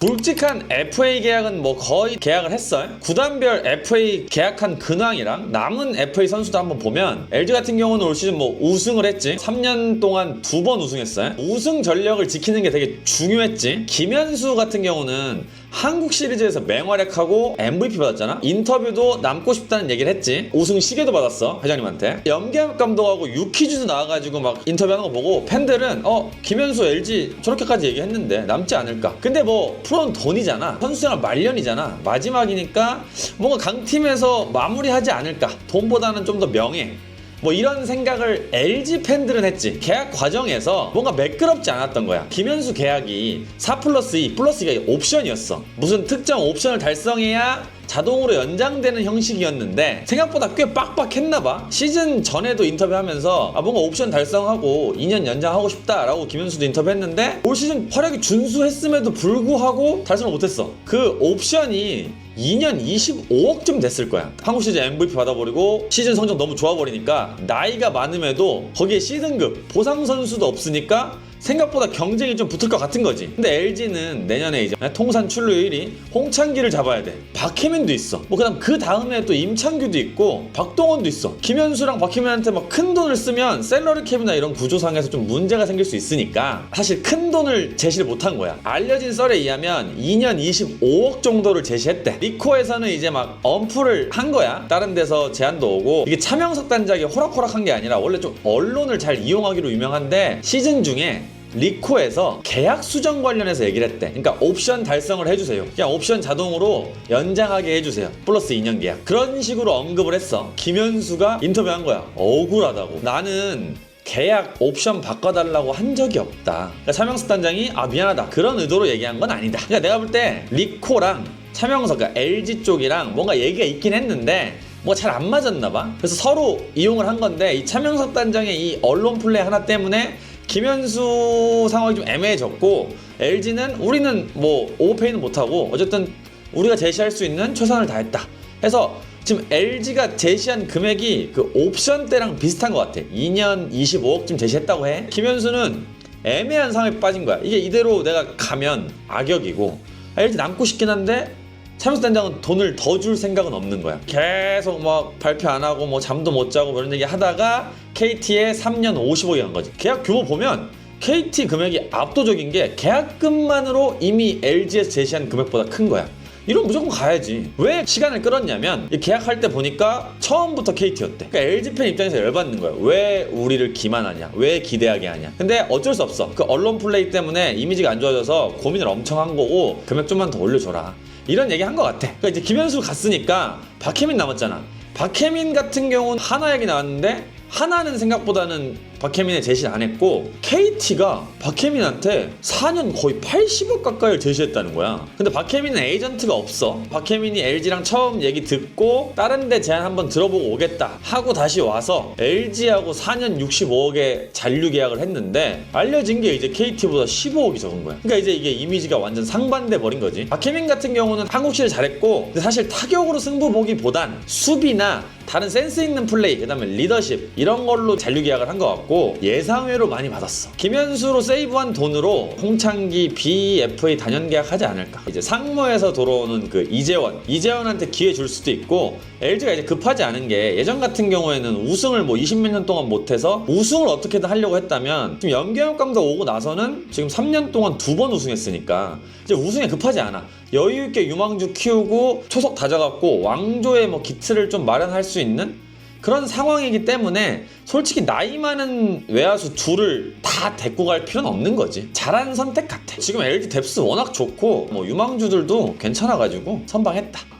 굵직한 FA 계약은 뭐 거의 계약을 했어요. 구단별 FA 계약한 근황이랑 남은 FA 선수도 한번 보면 LG 같은 경우는 올 시즌 뭐 우승을 했지. 3년 동안 두 번 우승했어요. 우승 전력을 지키는 게 되게 중요했지. 김현수 같은 경우는 한국 시리즈에서 맹활약하고 MVP 받았잖아. 인터뷰도 남고 싶다는 얘기를 했지. 우승 시계도 받았어 회장님한테. 염기엽 감독하고 유키즈도 나와가지고 막 인터뷰하는 거 보고 팬들은 어 김현수 LG 저렇게까지 얘기했는데 남지 않을까. 근데 뭐 프로는 돈이잖아. 선수생활 말년이잖아. 마지막이니까 뭔가 강팀에서 마무리하지 않을까. 돈보다는 좀 더 명예. 뭐 이런 생각을 LG 팬들은 했지. 계약 과정에서 뭔가 매끄럽지 않았던 거야. 김현수 계약이 4 플러스 2 플러스 2가 옵션이었어. 무슨 특정 옵션을 달성해야 자동으로 연장되는 형식이었는데 생각보다 꽤 빡빡했나 봐. 시즌 전에도 인터뷰하면서 아 뭔가 옵션 달성하고 2년 연장하고 싶다라고 김현수도 인터뷰했는데 올 시즌 활약이 준수했음에도 불구하고 달성을 못했어. 그 옵션이 2년 25억쯤 됐을 거야. 한국 시즌 MVP 받아버리고 시즌 성적 너무 좋아버리니까 나이가 많음에도 거기에 C등급 보상 선수도 없으니까 생각보다 경쟁이 좀 붙을 것 같은 거지. 근데 LG는 내년에 이제 통산 출루 1위 홍창기를 잡아야 돼. 박혜민도 있어. 뭐 그다음 그 다음에 또 임창규도 있고 박동원도 있어. 김현수랑 박혜민한테 막 큰 돈을 쓰면 셀러리 캡이나 이런 구조상에서 좀 문제가 생길 수 있으니까 사실 큰 돈을 제시를 못한 거야. 알려진 썰에 의하면 2년 25억 정도를 제시했대. 리코에서는 이제 막 엄프를 한 거야. 다른 데서 제안도 오고 이게 차명석 단장이 호락호락한 게 아니라 원래 좀 언론을 잘 이용하기로 유명한데 시즌 중에 리코에서 계약 수정 관련해서 얘기를 했대. 그러니까 옵션 달성을 해주세요. 그냥 옵션 자동으로 연장하게 해주세요. 플러스 2년 계약. 그런 식으로 언급을 했어. 김현수가 인터뷰한 거야. 억울하다고. 나는 계약 옵션 바꿔달라고 한 적이 없다. 그러니까 차명석 단장이 아 미안하다 그런 의도로 얘기한 건 아니다. 그러니까 내가 볼 때 리코랑 차명석 그러니까 LG 쪽이랑 뭔가 얘기가 있긴 했는데 뭐 잘 안 맞았나 봐. 그래서 서로 이용을 한 건데 이 차명석 단장의 이 언론 플레이 하나 때문에 김현수 상황이 좀 애매해졌고 LG는 우리는 뭐 오버페이는 못하고 어쨌든 우리가 제시할 수 있는 최선을 다했다. 해서 지금 LG가 제시한 금액이 그 옵션 때랑 비슷한 것 같아. 2년 25억쯤 제시했다고 해. 김현수는 애매한 상황에 빠진 거야. 이게 이대로 내가 가면 악역이고 LG 남고 싶긴 한데 차명수 단장은 돈을 더 줄 생각은 없는 거야. 계속 막 발표 안 하고 뭐 잠도 못 자고 그런 얘기 하다가 KT에 3년 50억이 간 거지. 계약 규모 보면 KT 금액이 압도적인 게 계약금만으로 이미 LG에서 제시한 금액보다 큰 거야. 이런 무조건 가야지. 왜 시간을 끌었냐면 이 계약할 때 보니까 처음부터 KT였대. 그러니까 LG 팬 입장에서 열받는 거야. 왜 우리를 기만하냐? 왜 기대하게 하냐? 근데 어쩔 수 없어. 그 언론 플레이 때문에 이미지가 안 좋아져서 고민을 엄청 한 거고 금액 좀만 더 올려줘라. 이런 얘기 한 것 같아. 그러니까 이제 김현수 갔으니까 박혜민 남았잖아. 박혜민 같은 경우는 하나 얘기 나왔는데 하나는 생각보다는 박혜민의 제시를 안 했고 KT가 박혜민한테 4년 거의 80억 가까이를 제시했다는 거야. 근데 박혜민은 에이전트가 없어. 박혜민이 LG랑 처음 얘기 듣고 다른 데 제안 한번 들어보고 오겠다 하고 다시 와서 LG하고 4년 65억에 잔류 계약을 했는데 알려진 게 이제 KT보다 15억이 적은 거야. 그러니까 이제 이게 이미지가 완전 상반돼 버린 거지. 박혜민 같은 경우는 한국 시를 잘했고 근데 사실 타격으로 승부 보기보단 수비나 다른 센스 있는 플레이, 그다음에 리더십 이런 걸로 잔류 계약을 한 것 같고 예상외로 많이 받았어. 김현수로 세이브한 돈으로 홍창기 BFA 단연 계약하지 않을까. 이제 상무에서 들어오는 그 이재원, 이재원한테 기회 줄 수도 있고 LG가 이제 급하지 않은 게 예전 같은 경우에는 우승을 뭐 20몇 년 동안 못해서 우승을 어떻게든 하려고 했다면 지금 연경엽 감독 오고 나서는 지금 3년 동안 두 번 우승했으니까 이제 우승에 급하지 않아. 여유 있게 유망주 키우고 초석 다져갖고 왕조의 뭐 기틀을 좀 마련할 수 있는 그런 상황이기 때문에 솔직히 나이 많은 외야수 둘을 다 데리고 갈 필요는 없는 거지. 잘한 선택 같아. 지금 LG 뎁스 워낙 좋고 뭐 유망주들도 괜찮아가지고 선방했다.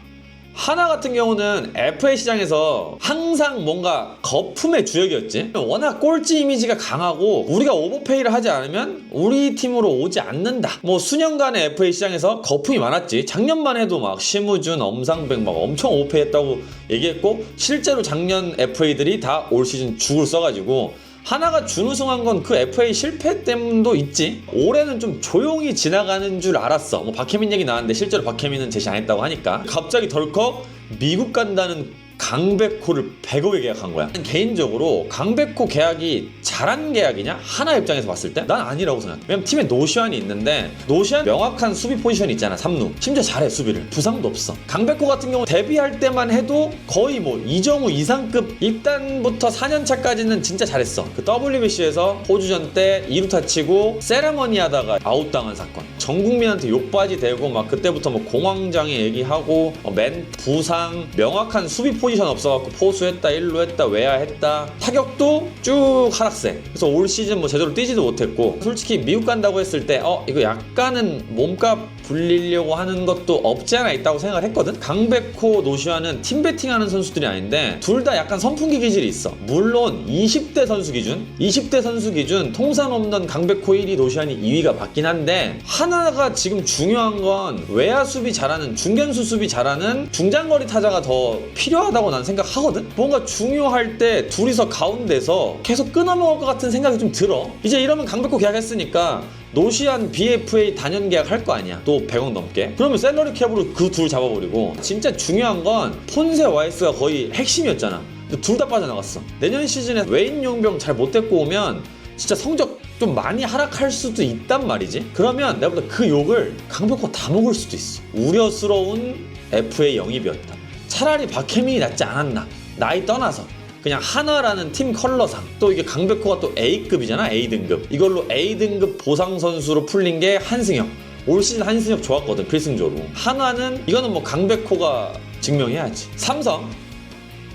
하나 같은 경우는 FA 시장에서 항상 뭔가 거품의 주역이었지. 워낙 꼴찌 이미지가 강하고 우리가 오버페이를 하지 않으면 우리 팀으로 오지 않는다. 뭐 수년간의 FA 시장에서 거품이 많았지. 작년만 해도 막 심우준, 엄상백 막 엄청 오버페이했다고 얘기했고 실제로 작년 FA들이 다 올 시즌 죽을 써가지고 하나가 준우승한 건 그 FA 실패 때문도 있지. 올해는 좀 조용히 지나가는 줄 알았어. 뭐 박혜민 얘기 나왔는데 실제로 박혜민은 제시 안 했다고 하니까. 갑자기 덜컥 미국 간다는 강백호를 100억에 계약한 거야. 개인적으로 강백호 계약이 잘한 계약이냐? 하나 입장에서 봤을 때 난 아니라고 생각해. 왜냐면 팀에 노시안이 있는데 노시안 명확한 수비 포지션이 있잖아. 3루. 심지어 잘해 수비를. 부상도 없어. 강백호 같은 경우 데뷔할 때만 해도 거의 뭐 이정우 이상급 입단부터 4년 차까지는 진짜 잘했어. 그 WBC에서 호주전 때 2루타 치고 세레머니 하다가 아웃당한 사건. 전 국민한테 욕바지 되고 막 그때부터 뭐 공황장애 얘기하고 어, 맨 부상 명확한 수비 포지션 없어갖고 포수했다 1루 했다 외야 했다. 타격도 쭉 하락세. 그래서 올 시즌 뭐 제대로 뛰지도 못했고 솔직히 미국 간다고 했을 때 어 이거 약간은 몸값 불리려고 하는 것도 없지 않아 있다고 생각을 했거든? 강백호 노시아는 팀 배팅하는 선수들이 아닌데 둘 다 약간 선풍기 기질이 있어. 물론 20대 선수 기준 20대 선수 기준 통산 없는 강백호 1위 노시안이 2위가 맞긴 한데 하나가 지금 중요한 건 외야 수비 잘하는 중견수 수비 잘하는 중장거리 타자가 더 필요하다고 난 생각하거든? 뭔가 중요할 때 둘이서 가운데서 계속 끊어먹을 것 같은 생각이 좀 들어. 이제 이러면 강백호 계약했으니까 노시안 BFA 단연 계약 할 거 아니야. 또 100억 넘게. 그러면 셀러리 캡으로 그 둘 잡아버리고. 진짜 중요한 건 폰세 와이스가 거의 핵심이었잖아. 둘 다 빠져나갔어. 내년 시즌에 웨인 용병 잘 못 데리고 오면 진짜 성적 좀 많이 하락할 수도 있단 말이지. 그러면 내가 볼때그 욕을 강백호 다 먹을 수도 있어. 우려스러운 FA 영입이었다. 차라리 박혜민이 낫지 않았나. 나이 떠나서. 그냥 한화라는 팀 컬러상. 또 이게 강백호가 또 A급이잖아 A등급. 이걸로 A등급 보상 선수로 풀린 게 한승혁. 올 시즌 한승혁 좋았거든 필승조로. 한화는 이거는 뭐 강백호가 증명해야지. 삼성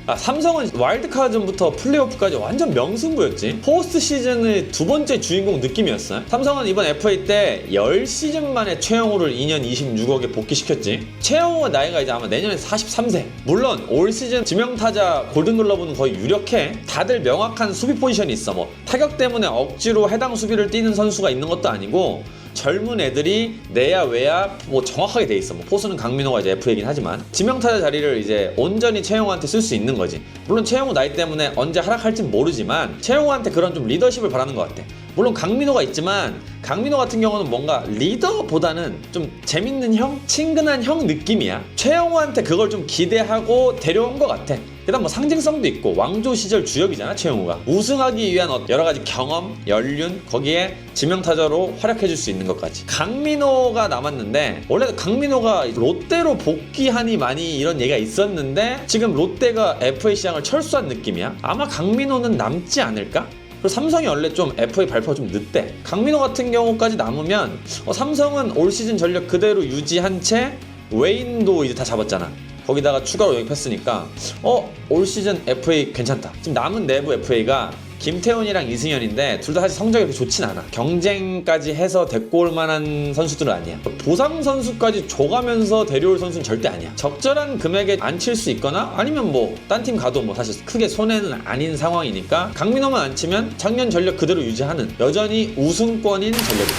아, 삼성은 와일드카드전부터 플레이오프까지 완전 명승부였지. 포스트 시즌의 두 번째 주인공 느낌이었어요. 삼성은 이번 FA 때 10시즌 만에 최영호를 2년 26억에 복귀시켰지. 최영호가 나이가 이제 아마 내년에 43세. 물론 올 시즌 지명타자 골든글러브는 거의 유력해. 다들 명확한 수비 포지션이 있어. 뭐 타격 때문에 억지로 해당 수비를 뛰는 선수가 있는 것도 아니고 젊은 애들이 내야 외야 뭐 정확하게 돼 있어. 뭐 포수는 강민호가 이제 F이긴 하지만 지명타자 자리를 이제 온전히 최영호한테 쓸 수 있는 거지. 물론 최영호 나이 때문에 언제 하락할진 모르지만 최영호한테 그런 좀 리더십을 바라는 것 같아. 물론 강민호가 있지만 강민호 같은 경우는 뭔가 리더보다는 좀 재밌는 형, 친근한 형 느낌이야. 최영호한테 그걸 좀 기대하고 데려온 것 같아. 그다음 뭐 상징성도 있고 왕조 시절 주역이잖아 최영우가 우승하기 위한 어- 여러 가지 경험, 연륜 거기에 지명타자로 활약해줄 수 있는 것까지 강민호가 남았는데 원래 강민호가 롯데로 복귀하니 많이 이런 얘기가 있었는데 지금 롯데가 FA 시장을 철수한 느낌이야 아마 강민호는 남지 않을까? 그리고 삼성이 원래 좀 FA 발표가 좀 늦대. 강민호 같은 경우까지 남으면 어, 삼성은 올 시즌 전력 그대로 유지한 채 웨인도 이제 다 잡았잖아. 거기다가 추가로 영입했으니까 어 올 시즌 FA 괜찮다. 지금 남은 내부 FA가 김태훈이랑 이승현인데 둘 다 사실 성적이 그렇게 좋진 않아. 경쟁까지 해서 데리고 올 만한 선수들은 아니야. 보상 선수까지 줘가면서 데려올 선수는 절대 아니야. 적절한 금액에 안 칠 수 있거나 아니면 뭐 딴 팀 가도 뭐 사실 크게 손해는 아닌 상황이니까 강민호만 안 치면 작년 전력 그대로 유지하는 여전히 우승권인 전력이야.